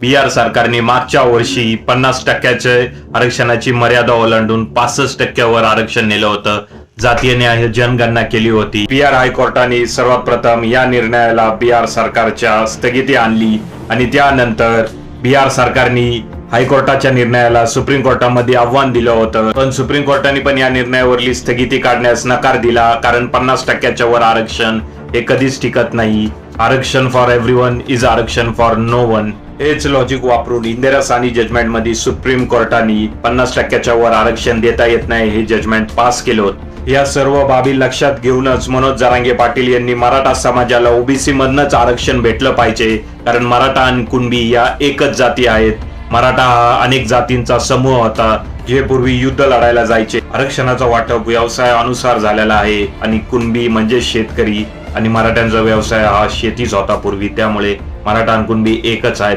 बिहार सरकारने मागच्या वर्षी पन्नास टक्क्याचे आरक्षणाची मर्यादा ओलांडून पासष्ट टक्क्यावर आरक्षण नेलं होतं. जातीय न्याय जनगणना केली होती. बिहार हायकोर्टाने सर्वात प्रथम या निर्णयाला बिहार सरकारच्या स्थगिती आणली आणि त्यानंतर बिहार सरकारने हायकोर्टाच्या निर्णयाला सुप्रीम कोर्टामध्ये आव्हान दिलं होतं. पण सुप्रीम कोर्टाने पण या निर्णयावरली स्थगिती काढण्यास नकार दिला कारण पन्नास टक्क्याच्या वर आरक्षण हे कधीच टिकत नाही. आरक्षण फॉर एव्हरीवन इज आरक्षण फॉर नो वन हेच लॉजिक वापरून इंदिरा सानी जजमेंटमध्ये सुप्रीम कोर्टाने पन्नास टक्क्याच्या वर आरक्षण देता येत नाही हे जजमेंट पास केलं होतं. या सर्व बाबी लक्षात घेऊनच मनोज जरांगे पाटील यांनी मराठा समाजाला ओबीसी मधनच आरक्षण भेटलं पाहिजे कारण मराठा आणि कुणबी या एकच जाती आहेत. मराठा हा अनेक जातींचा समूह होता जे पूर्वी युद्ध लढायला जायचे. आरक्षणाचा वाटप व्यवसायानुसार झालेला आहे आणि कुणबी म्हणजे शेतकरी आणि मराठ्यांचा व्यवसाय हा शेतीच होता पूर्वी त्यामुळे मराठा आणि कुणबी एकच आहेत.